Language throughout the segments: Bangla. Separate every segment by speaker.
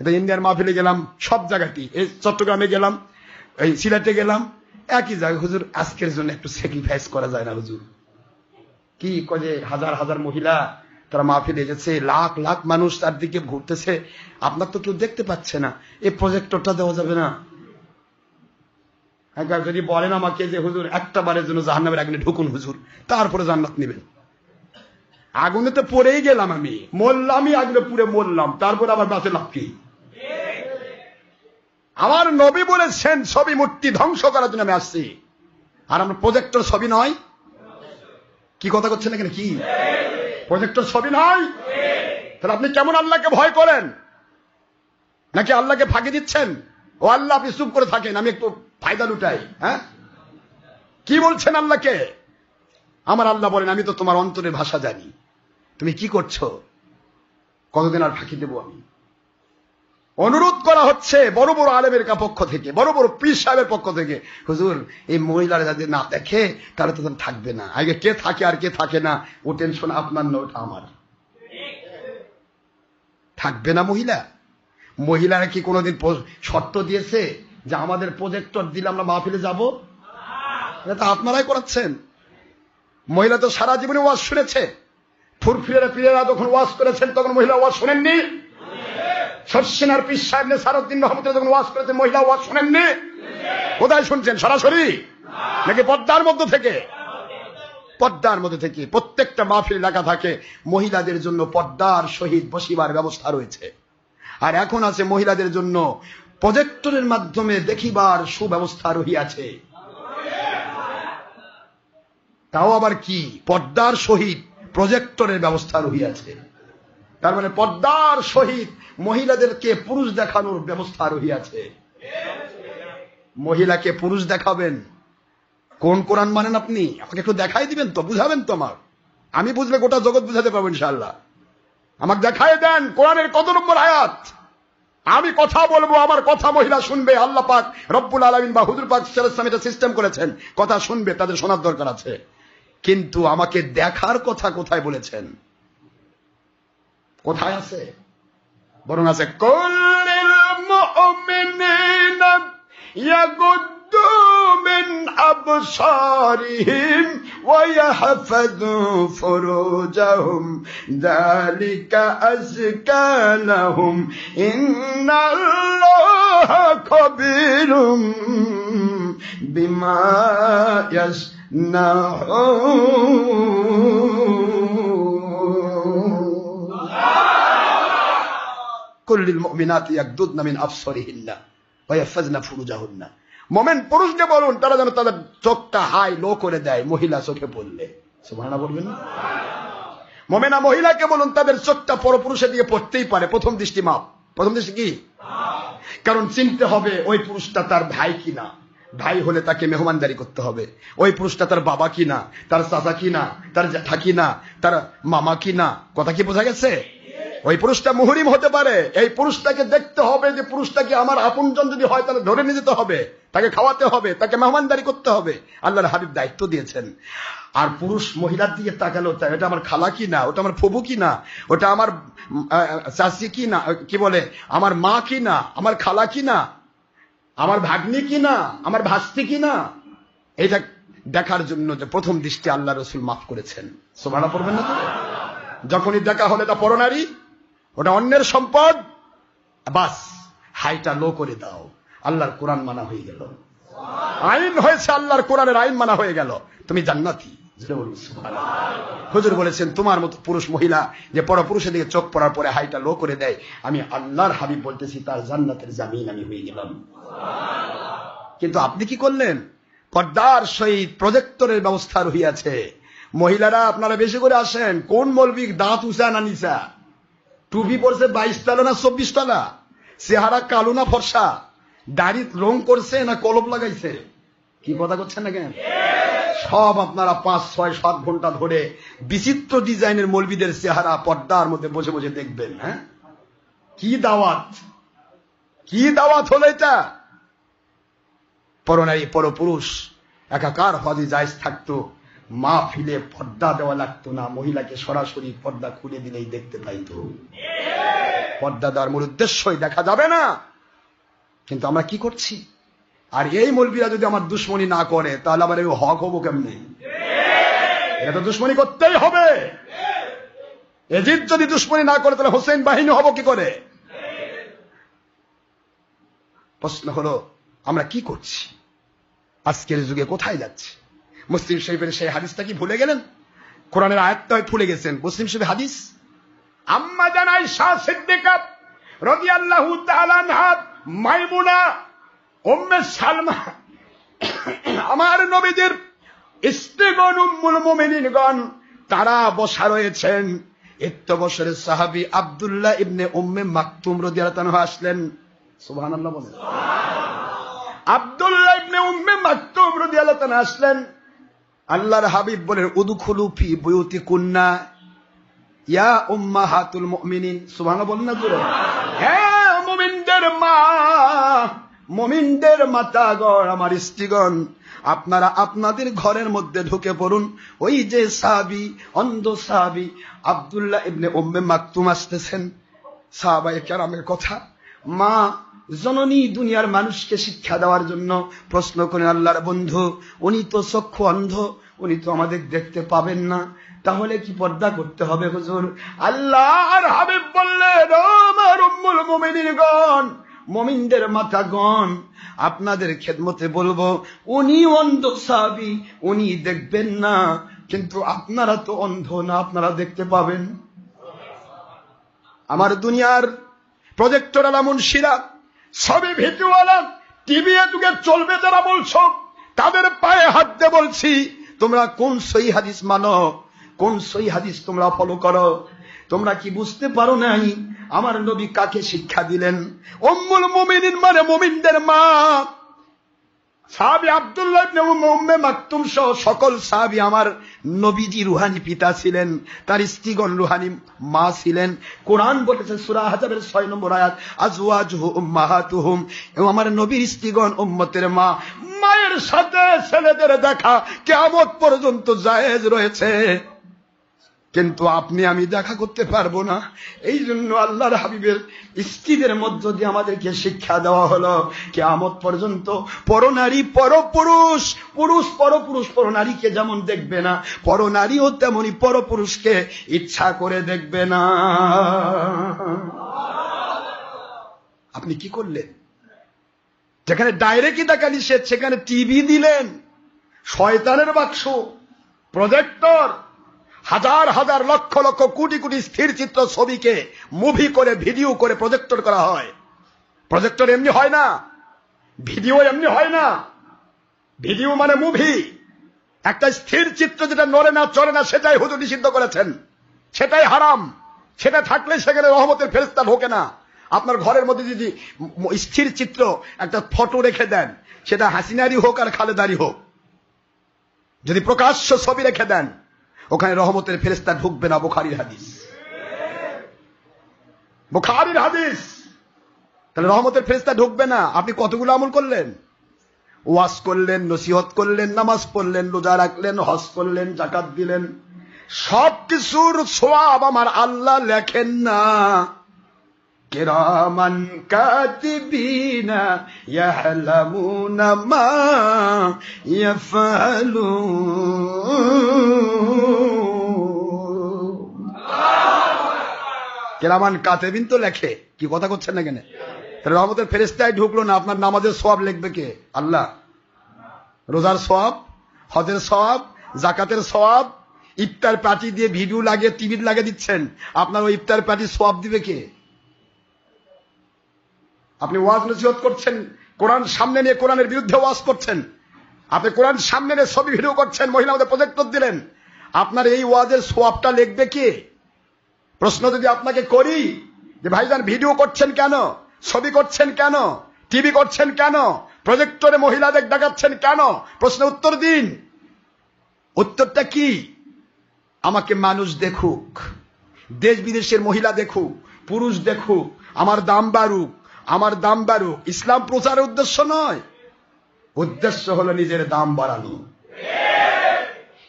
Speaker 1: এটা ইন্ডিয়ার মাহফিলে গেলাম, সব জায়গাতেই। এই চট্টগ্রামে গেলাম, এই সিলেটে গেলাম, একই জায়গায়। হুজুর, আজকের জন্য একটু স্যাক্রিফাইস করা যায় না, হুজুর। কি কয়ে হাজার হাজার মহিলা তারা মাহফিলে এসেছে, লাখ লাখ মানুষ তার দিকে ঘুরতেছে। আপনার তো কেউ দেখতে পাচ্ছে না। এই প্রজেক্টরটা দেওয়া যাবে না। একবার যদি বলেন আমাকে যে, হুজুর একটা বারের জন্য জাহান্নামের আগুনে ঢুকুন, হুজুর, তারপরে জান্নাত নেবেন। আগুনে তো পড়েই গেলাম আমি। মরলামই আগুনে পুড়ে মরলাম, তারপরে আবার বাঁচে লাভ কি? আমার নবী বলেছেন, ছবি মূর্তি ধ্বংস করার জন্য আমি আসছি। আর আমরা প্রজেক্টর ছবি নয়। কি কথা করছেন এখানে? কি? প্রজেক্টর ছবি নয়? তাহলে আপনি কেমন আল্লাহকে ভয় করেন? নাকি আল্লাহকে ফাঁকি দিচ্ছেন? ও আল্লাহ আপনি চুপ করে থাকেন, আমি একটু ফায়দা লুটাই হ্যাঁ? কি বলছেন আল্লাহকে? আমার আল্লাহ বলেন, আমি তো তোমার অন্তরের ভাষা জানি। তুমি কি করছ? কতদিন আর ফাঁকি দেবো আমি? অনুরোধ করা হচ্ছে বড় বড় আলেমের পক্ষ থেকে, বড় বড় পীর সাহেবের পক্ষ থেকে, হুজুর, এই মহিলারা যাতে না দেখে, তারা তো থাকবে না। আগে কে থাকে আর কে থাকে না, ও টেনশন আপনার না, ওটা আমার। থাকবে না মহিলা। মহিলারা কি কোনোদিন শর্ত দিয়েছে যে আমাদের প্রজেক্টর দিলে আমরা মাহফিলে যাব? এটা তো আপনারাই করাচ্ছেন। মহিলা তো সারা জীবনে ওয়াজ শুনেছে। ফুরফিরেরা পীরেরা যখন ওয়াজ করেছেন, তখন মহিলা ওয়াজ শোনেননি। শর্ষিনার পীর সাহেব সারুদ্দিন রহমতুল্লাহ যখন ওয়াজ করেছেন মহিলা ওয়াজ শোনেননি কোথায় শুনছেন? সরাসরি? নাকি পদ্মার মধ্য থেকে? পদ্মার মধ্যে থেকে। প্রত্যেকটা মাহফিল লেখা থাকে, মহিলাদের জন্য পদ্মার সহিত বসিবার ব্যবস্থা রয়েছে। আর এখন আছে মহিলাদের জন্য প্রজেক্টরের মাধ্যমে দেখিবার সুব্যবস্থা রহিয়াছে। তাও আবার কি? পদ্মার সহিত প্রজেক্টরের ব্যবস্থা রহিয়াছে। তার মানে পর্দার সহিত মহিলাদেরকে পুরুষ দেখানোর ব্যবস্থা রহিয়াছে। মহিলাকে পুরুষ দেখাবেন। কোন কোরআন মানেন আপনি? আমাকে একটু দেখাই দিবেন তো, বুঝাবেন তো আমার। আমি বুঝলে গোটা জগৎ বুঝাতে পারব ইনশাআল্লাহ। আমাকে দেখাই দেন কোরআনের কত নম্বর আয়াত। আমি কথা বলব, আমার কথা মহিলা শুনবে। আল্লাহ পাক রব্বুল আলমিন বা হুজুর পাক সালাম এটা সিস্টেম করেছেন। কথা শুনবে, তাদের শোনার দরকার আছে। কিন্তু আমাকে দেখার কথা কোথায় বলেছেন? কোথায় আছে? বরং আছে, কুল্লিল মুমিনিনা ইয়াগুদ্দু মিন আবসারিহিম ওয়া ইয়াহফাযু ফুরুজাহুম। যালিকা আযকা লাহুম। ইন্নাল্লাহা খাবীরুম বিমা ইয়াসনাউন। কুল্লিল ফুরুজাহুন্না পুরুষকে বলুন তারা যেন তাদের চোখটা হাই লো করে দেয় মহিলা চোখে পড়লে বলবেন মহিলাকে বলুন তাদের চোখটা দিকে পড়তেই পারে প্রথম দৃষ্টি মাপ প্রথম দৃষ্টি কি কারণ চিনতে হবে ওই পুরুষটা তার ভাই কিনা ভাই হলে তাকে মেহমানদারি করতে হবে ওই পুরুষটা তার বাবা কিনা তার চাচা কিনা তার জ্যাঠা কিনা তার মামা কিনা কথা কি বোঝা গেছে ওই পুরুষটা মুহরিম হতে পারে। এই পুরুষটাকে দেখতে হবে যে পুরুষটাকে আমার আপনজন যদি হয় তাহলে ধরে নিয়ে যেতে হবে। তাকে খাওয়াতে হবে, তাকে মেহমানদারি করতে হবে। আল্লাহর হাবিব দায়িত্ব দিয়েছেন। আর পুরুষ মহিলার দিকে তাকালো, তা এটা আমার খালা কি না? ওটা আমার ফুবু কি না? ওটা আমার চাচি কি না? কি বলে? আমার মা কি না? আমার খালা কি না? আমার ভাগ্নি কি না? আমার ভাস্তি কি না? এটা দেখার জন্য যে প্রথম দৃষ্টি আল্লাহ রসুল মাফ করেছেন। সোভানা পড়বেন না? যখনই দেখা হলে তা পরনারী ওটা অন্যের সম্পদ? বাস হাইটা লো করে দাও। আল্লাহর কোরআন মানা হয়ে গেল। আইন হয়েছে আল্লাহর কোরআনের আইন মানা হয়ে গেল। তুমি জান্নাতি। হুজুর বলেছেন তোমার মতো পুরুষ মহিলা যে পর পুরুষের দিকে চোখ পড়ার পরে হাইটা লো করে দেয় আমি আল্লাহর হাবিব বলতেছি তার জান্নাতের জামিন আমি হয়ে গেলাম। কিন্তু আপনি কি করলেন? পর্দার সহিত প্রজেক্টরের ব্যবস্থা রহিয়াছে। মহিলারা আপনারা বেশি করে আসেন। কোন মৌলবিক দাঁত উঁচা না নিচা? টুপি পরছে বাইশ তলা না চব্বিশ তলা চেহারা কালো না ফর্সা? দাড়ি রং করছে না কলপ লাগাইছে? কি কথা করছেন না কেন সব আপনারা পাঁচ, ছয়, সাত ঘণ্টা ধরে বিচিত্র ডিজাইনের মৌলবিদের চেহারা পর্দার মধ্যে বসে বসে দেখবেন হ্যাঁ? কি দাওয়াত? কি দাওয়াত হলো এটা? পরনারী, পরপুরুষ, একাকার হজে জায়জ থাকতো। মা ফিলে পর্দা দেওয়া লাগতো না, মহিলাকে সরাসরি পর্দা খুলে দিলেই দেখতে পাইতো। পর্দা দেওয়ার মূল উদ্দেশ্যই দেখা যাবে না। কিন্তু আমরা কি করছি? আর এই মলবিরা যদি আমার দুশ্মনী না করে, তাহলে আবার এই হক হব কেমনি? এটা তো দুশ্মনী করতেই হবে। এজিদ যদি দুশ্মনী না করে, তাহলে হোসেন বাহিনী হব কি করে? প্রশ্ন হলো, আমরা কি করছি? আজকের যুগে কোথায় যাচ্ছে? মুসলিম শরীফের সেই হাদিসটা কি ভুলে গেলেন? কোরআনের আয়াতটা ভুলে গেছেন। মুসলিম শরীফের হাদিস? আম্মা জানাই শাহ সিদ্দিকা রাদিয়াল্লাহু তাআলা আনহা মাইমুনা উম্মে সালমা আমার নবীদের স্ত্রীগণ উম্মুল মুমিনিনগণ তারা বসা রয়েছেন। এত বছরের সাহাবী আবদুল্লাহ ইবনে উম্মে মাকতুম রদি তাআলা আসলেন। সুবহানাল্লাহ বলেন। আব্দুল্লাহ ইবনে উম্মে মাকতুম রদি তাআলা আসলেন। আল্লাহর হাবিব বলেন উদখুলু ফি বুয়ুতি কুন্না ইয়া উম্মাহাতুল মুমিনিন। সুবহানাল্লাহ বলেন না জোরে হ্যাঁ মুমিনদের মা, মুমিনদের মাতাগণ, আমার স্ত্রীগণ, আপনারা আপনাদের ঘরের মধ্যে ঢুকে পড়ুন। ওই যে সাহাবি, অন্ধ সাহাবি আবদুল্লাহ ইবনে উম্মে মাকতুম আসতেছেন। সাহাবায়ে কেরামের কথা, মা জননী দুনিয়ার মানুষকে শিক্ষা দেওয়ার জন্য প্রশ্ন করেন আল্লাহর বন্ধু, উনি তো চক্ষু অন্ধ, উনি তো আমাদের দেখতে পাবেন না। তাহলে কি পর্দা করতে হবে হুজুর? আল্লাহ হাবিব বললেন আমার উম্মুল মুমিনিনগণ মমিনদের মাথাগণ আপনাদের খেদমতে বলব, উনি অন্ধ সাহাবি, উনি দেখবেন না, কিন্তু আপনারা তো অন্ধ না, আপনারা দেখতে পাবেন। আমার দুনিয়ার প্রজেক্টর আলা মুন্সিরা সবই ভিডিওওয়ালা টিভি যুগে চলবে যারা বলছো। তাদের পায়ে হাত দিয়ে বলছি, তোমরা কোন সই হাদিস মানো? কোন সই হাদিস তোমরা ফলো করো? তোমরা কি বুঝতে পারো নাই? আমার নবী কাকে শিক্ষা দিলেন? অম্মুল মুমিনিন মানে মুমিনদের মা। সাহাবি আব্দুল্লাহ উম্মে মাকতুম সহ সকল সাহাবি আমার নবীজি রুহানি পিতা ছিলেন, তার স্ত্রীগণ রুহানি মা ছিলেন। কোরআন বলেছেন, সুরা হাজারের ছয় নম্বর আয়াত আজ হুম এবং আমার নবীর স্ত্রীগণ উম্মতের মা। মায়ের সাথে ছেলেদের দেখা কেমন পর্যন্ত জায়েজ রয়েছে। কিন্তু আপনি, আমি দেখা করতে পারব না। এই জন্য আল্লাহর হাবিবের স্ত্রীদের মধ্য দিয়ে আমাদেরকে শিক্ষা দেওয়া হলো, কেয়ামত পর্যন্ত পরনারী পরপুরুষ, পুরুষ পরপুরুষ পরনারীকে যেমন দেখবে না, পরনারীও তেমনি পরপুরুষকে ইচ্ছা করে দেখবে না। আপনি কি করলেন? যেখানে ডাইরেক্টই দেখা নিষেধ, সেখানে টিভি দিলেন, শয়তানের বাক্স প্রজেক্টর হাজার হাজার লক্ষ লক্ষ কোটি কোটি স্থির চিত্র ছবিকে মুভি করে ভিডিও করে প্রজেক্টর করা হয়। প্রজেক্টর এমনি হয় না। ভিডিও এমনি হয় না। ভিডিও মানে মুভি একটা স্থির চিত্র যেটা নড়ে না, চড়ে না, সেটাই হুজুর নিষিদ্ধ করেছেন। সেটাই হারাম। সেটা থাকলে সেখানে রহমতের ফেরস্তা ঢোকে না। আপনার ঘরের মধ্যে যদি স্থির চিত্র একটা ফটো রেখে দেন, সেটা হাসিনারি হোক আর খালেদারি হোক। যদি প্রকাশ্য ছবি রেখে দেন ওখানে রহমতের ফেরেস্তা ঢুকবে না, বোখারির হাদিস। বোখারির হাদিস। তাহলে রহমতের ফেরেস্তা ঢুকবে না। আপনি কতগুলো আমল করলেন? ওয়াজ করলেন, নসিহত করলেন, নামাজ পড়লেন, রোজা রাখলেন, হজ করলেন জাকাত দিলেন। সব কিছুর সোয়াব আমার আল্লাহ লেখেন না। কিরামান কাতিবিনা ইয়াহলামুনা মা ইয়াফআলুন কেরামান কাতেবিন তো লেখে কি কথা করছেন না কেন রহমতের ফেরেস্তায় ঢুকলো না আপনার নামাজের সওয়াব লিখবে কে আল্লাহ রোজার সওয়াব হজের সওয়াব জাকাতের সওয়াব ইফতার পার্টি দিয়ে ভিডিও লাগিয়ে টিভি লাগিয়ে দিচ্ছেন আপনার ওই ইফতার পার্টি সব দিবে কে আপনি ওয়াজ নসিহত করছেন, কোরআন সামনে নিয়ে কোরআনের বিরুদ্ধে ওয়াজ করছেন। আপনি কোরআন সামনে নিয়ে ছবি ভিডিও করছেন মহিলাদের প্রজেক্টর দিলেন। আপনার এই ওয়াজের সোয়াবটা লিখবে কে? প্রশ্ন যদি আপনাকে করি যে, ভাইজান, ভিডিও করছেন কেন? ছবি করছেন কেন? টিভি করছেন কেন? প্রজেক্টরে মহিলাদের দেখাচ্ছেন কেন? প্রশ্ন উত্তর দিন। উত্তরটা কি? আমাকে মানুষ দেখুক, দেশ বিদেশের মহিলা দেখুক, পুরুষ দেখুক, আমার দাম বাড়ুক আমার দাম বাড়ুক। ইসলাম প্রচারের উদ্দেশ্য নয়। উদ্দেশ্য হলো নিজের দাম বাড়ানো।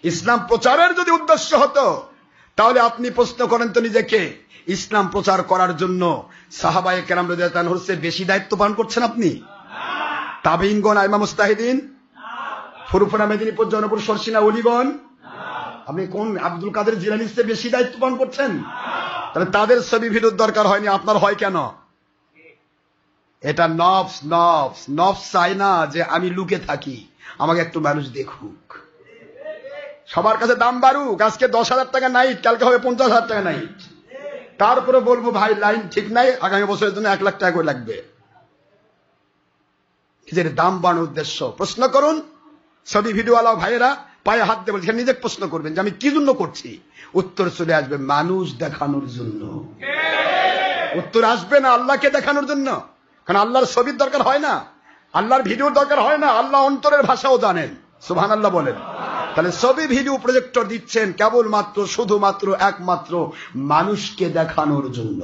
Speaker 1: ইসলাম প্রচারের যদি উদ্দেশ্য হতো, তাহলে আপনি প্রশ্ন করেন তো নিজেকে, ইসলাম প্রচার করার জন্য সাহাবায়ে কেরাম রাদিয়াল্লাহু হচ্ছে বেশি দায়িত্ব পালন করছেন আপনি? তাবিনগণ আইমা মুস্তাহিদিন, ফুরফুরা মেদিনীপুর জনপুর, সরসিনা, অলিগণ, আপনি কোন আব্দুল কাদের জিলানির বেশি দায়িত্ব পালন করছেন? তাহলে তাদের ছবি ভিডিওর দরকার হয়নি, আপনার হয় কেন? এটা নফস নফস নফস চাই না যে আমি লুকে থাকি। আমাকে একটু মানুষ দেখুক। সবার কাছে দাম বাড়ুক। আজকে দশ হাজার টাকা নাইট কালকে হবে পঞ্চাশ হাজার টাকা নাইট তারপরে বলব ভাই লাইন ঠিক নাই, আগামী বছরের জন্য এক লাখ টাকা করে লাগবে। নিজের দাম বাড়ানোর উদ্দেশ্য। প্রশ্ন করুন, ছবি ভিডিওওয়ালা ভাইয়েরা, পায়ে হাত দিয়ে বলছে নিজে প্রশ্ন করবেন যে আমি কি জন্য করছি? উত্তর চলে আসবে, মানুষ দেখানোর জন্য। উত্তর আসবে না, আল্লাহকে দেখানোর জন্য। কারণ আল্লাহর ছবির দরকার হয় না। আল্লাহর ভিডিওর দরকার হয় না, আল্লাহ অন্তরের ভাষাও জানেন সুহান আল্লাহ বলেন। তাহলে ছবি, ভিডিও প্রজেক্টর দিচ্ছেন কেবলমাত্র, শুধুমাত্র, একমাত্র মানুষকে দেখানোর জন্য।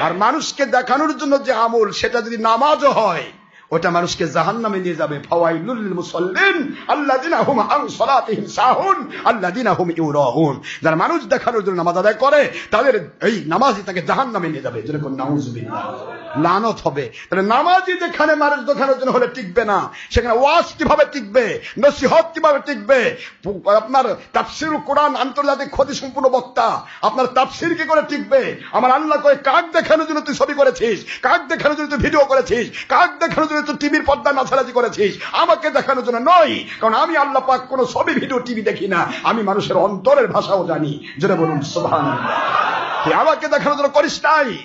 Speaker 1: আর মানুষকে দেখানোর জন্য যে আমল, সেটা যদি নামাজও হয় ওটা মানুষকে জাহান নামে নিয়ে যাবে। যারা মানুষ দেখানোর জন্য নামাজ আদায় করে, তাদের এই নামাজই তাকে জাহান নামে নিয়ে যাবে। যেরকম নাউজুবিল্লাহ। লানত হবে। তাহলে নামাজই যেখানে মানুষ দেখানোর জন্য হলে টিকবে না। সেখানে ওয়াজ কীভাবে টিকবে? নসিহত কীভাবে টিকবে? আপনার তাফসির কোরআন আন্তর্জাতিক ক্ষতি সম্পূর্ণ বক্তা। আপনার তাফসির কি করে টিকবে? আমার আল্লাহ কয়ে, কাক দেখানোর জন্য তুই ছবি করেছিস? কাক দেখানোর জন্য তুই ভিডিও করেছিস? কাক দেখানোর জন্য তুই টিভির পর্দা নাচারাজি করেছিস। আমাকে দেখানোর জন্য নয়, কারণ আমি আল্লাহ পাক কোনো ছবি, ভিডিও, টিভি দেখি না। আমি মানুষের অন্তরের ভাষাও জানি। যেটা বলুন সোভান আমাকে দেখানোর জন্য করিস নাই।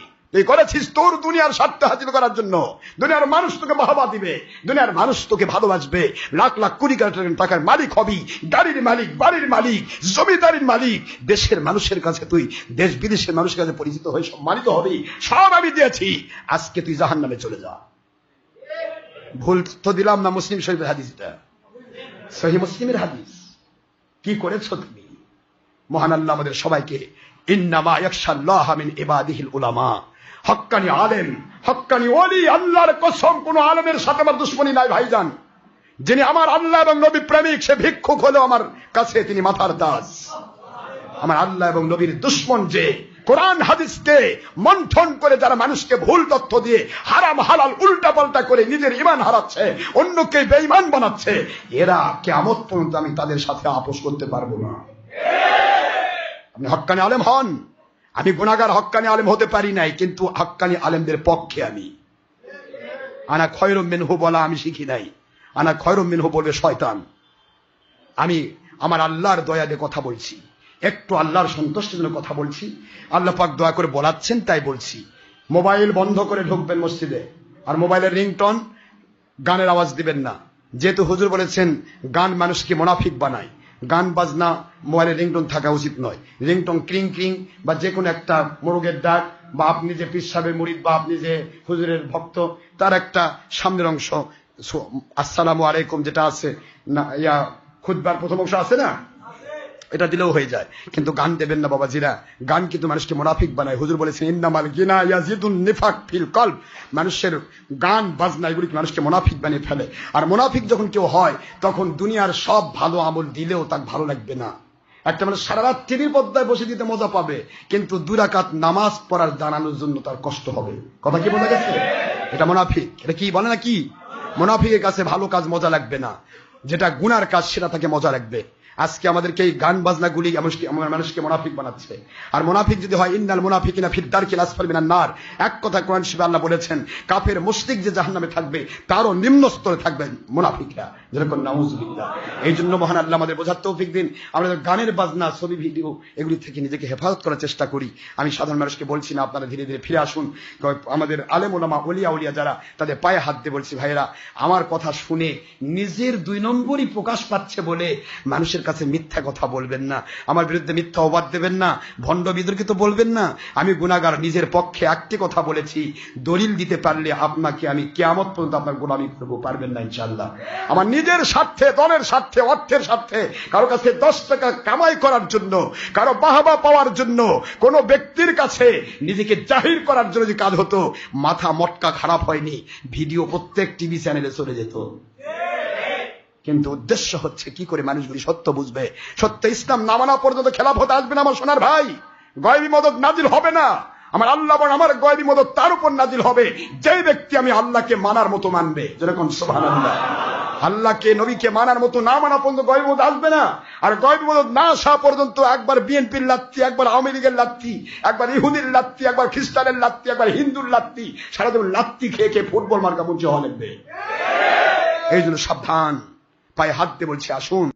Speaker 1: করেছিস তোর দুনিয়ার স্বার্থ হাসিল করার জন্য। দুনিয়ার মানুষ তোকে বাহবা দিবে। দুনিয়ার মানুষ তোকে ভালোবাসবে। লাখ লাখ কোটি টাকার মালিক হবি। গাড়ির মালিক, বাড়ির মালিক, জমিদারির মালিক। দেশের মানুষের কাছে তুই, দেশ বিদেশের মানুষের কাছে পরিচিত হয়ে সম্মানিত হবি। সব আমি দিয়েছি। আজকে তুই জাহান নামে চলে যা। ভুল তো দিলাম না মুসলিম শরীফের হাদিসটা? সহি মুসলিমের হাদিস। কি করেছ তুমি? মহান আল্লাহ আমাদের সবাইকে, ইন্নামা ইয়াকশাল্লাহ মিন ইবাদিহিল উলামা। হক্কানি আলেম, হক্কানি ওলি, আল্লাহর কসম, কোন আলেমের সাথে আমার দুশ্মনী নাই, ভাইজান। যিনি আমার আল্লাহ এবং নবী প্রেমিক, সে ভিক্ষুক হলেও আমার কাছে তিনি মাথার দাস। আমার আল্লাহ এবং নবীর দুশ্মন যে কোরআন হাদিসকে মন্থন করে যারা মানুষকে ভুল তথ্য দিয়ে হারাম, হালাল উল্টা পাল্টা করে নিজের ইমান হারাচ্ছে, অন্যকে বেঈমান বানাচ্ছে, এরা কেমত পর্যন্ত আমি তাদের সাথে আপোষ করতে পারব না। আপনি হক্কানি আলেম হন? আমি গুণাগার হক্কানি আলেম হতে পারি নাই, কিন্তু হক্কানি আলেমদের পক্ষে আমি। আনা খয়রম মিনহু বলা আমি শিখি নাই। আনা খয়রম মিনহু বলবে শয়তান। আমি আমার আল্লাহর দয়া দিয়ে কথা বলছি। একটু আল্লাহর সন্তুষ্টির জন্য কথা বলছি। আল্লাহ পাক দয়া করে বলাচ্ছেন, তাই বলছি। মোবাইল বন্ধ করে ঢুকবেন মসজিদে, আর মোবাইলের রিংটন গানের আওয়াজ দিবেন না। যেহেতু হুজুর বলেছেন, গান মানুষকে মোনাফিক বানায়। গান বাজনা, মোবাইলে রিংটন থাকা উচিত নয়। রিংটন ক্রিং ক্রিং, বা যে কোনো একটা মোরগের ডাক, বা আপনি যে পিসাবের মুরিদ, বা আপনি যে হুজুরের ভক্ত, তার একটা সামনের অংশ আসসালামু আলাইকুম যেটা আছে, না, ইয়া খুদবার প্রথম অংশ আছে না? এটা দিলেও হয়ে যায়। কিন্তু গান দেবেন না বাবাজিরা। গান কিন্তু মানুষকে মোনাফিক বানায়। হুজুর বলেছেন, ইন্নামাল গিনা ইয়াজিদুন নিফাক ফিল কলব। মানুষের গান, বাজনা, এগুলি মানুষকে মোনাফিক বানিয়ে ফেলে? আর মোনাফিক যখন কেউ হয়, তখন দুনিয়ার সব ভালো আমল দিলেও তার ভালো লাগবে না। একটা মানুষ সারা রাত টিভির পর্দায় বসে দিতে মজা পাবে, কিন্তু দুরাকাত নামাজ পড়ার জানানোর জন্য তার কষ্ট হবে। কথা কি বলে গেছে? এটা মোনাফিক। এটা কি? বলে না কি? মোনাফিকের কাছে ভালো কাজ মজা লাগবে না। যেটা গুনার কাজ, সেটা তাকে মজা লাগবে। আজকে আমাদেরকে এই গান বাজনাগুলি মানুষকে মোনাফিক বানাচ্ছে। আর মোনাফিক যদি হয় ইন্দাল ইন্নাল মুনাফিকিনা ফিদ্দার কিল আসফাল মিনান নার। এক কথা কোরআন শিবে আল্লাহ বলেছেন, কাফের মুশরিক যে জাহান্নামে থাকবে, তারও নিম্ন স্তরে থাকবেন মুনাফিকরা। যেরকম নাউজুবিল্লাহ। এই জন্য মহান আল্লাহ আমাদের বোঝার তৌফিক দিন। আমাদের গানের বাজনা, ছবি, ভিডিও, এগুলি থেকে নিজেকে হেফাজত করার চেষ্টা করি। আমি সাধারণ মানুষকে বলছি না, আপনারা ধীরে ধীরে ফিরে আসুন। আমাদের আলেম ওলামা অলিয়া উলিয়া যারা, তাদের পায়ে হাত দিয়ে বলছি ভাইরা আমার কথা শুনে নিজের দুই নম্বরই প্রকাশ পাচ্ছে বলে মানুষের কাছে মিথ্যা কথা বলবেন না। আমার বিরুদ্ধে মিথ্যা অবাদ দেবেন না। ভণ্ড বিতর্কিত বলবেন না। আমি গুণাগার নিজের পক্ষে একটি কথা বলেছি। দলিল দিতে পারলে আপনাকে আমি কেয়ামত পর্যন্ত আপনার গোলামি করব, পারবেন না ইনশাল্লাহ আমার নিজের স্বার্থে, দলের স্বার্থে, অর্থের স্বার্থে কারও কাছে দশ টাকা কামাই করার জন্য, কারও বাহাবা পাওয়ার জন্য, কোনো ব্যক্তির কাছে নিজেকে জাহির করার জন্য যে কাজ হতো, মাথা মটকা খারাপ হয়নি, ভিডিও প্রত্যেক টিভি চ্যানেলে চলে যেত। কিন্তু উদ্দেশ্য হচ্ছে কি করে মানুষগুলি সত্য বুঝবে? সত্য ইসলাম না মানা পর্যন্ত খেলাফত আসবে না আমার সোনার ভাই। গয়বি মদত নাজিল হবে না। আমার আল্লাহ এবং আমার গয়বি মদত তার উপর নাজিল হবে। যে ব্যক্তি আমি আল্লাহকে মানার মতো মানবে, যেরকম সুবহানাল্লাহ। আল্লাহকে, নবীকে মানার মতো না মানা পর্যন্ত গয়বি আসবে না। আর গয়বি না আসা পর্যন্ত একবার বিএনপির লাত্তি, একবার আওয়ামী লীগের লাত্তি, একবার ইহুদির লাত্তি, একবার খ্রিস্টানের লাত্তি, একবার হিন্দুর লাত্তি, সারাদিন লাত্তি খেয়ে খেয়ে ফুটবল মার্কা মুছে লাগবে এই জন্য সাবধান। পায়ে হাত দিয়ে বলছি আসুন।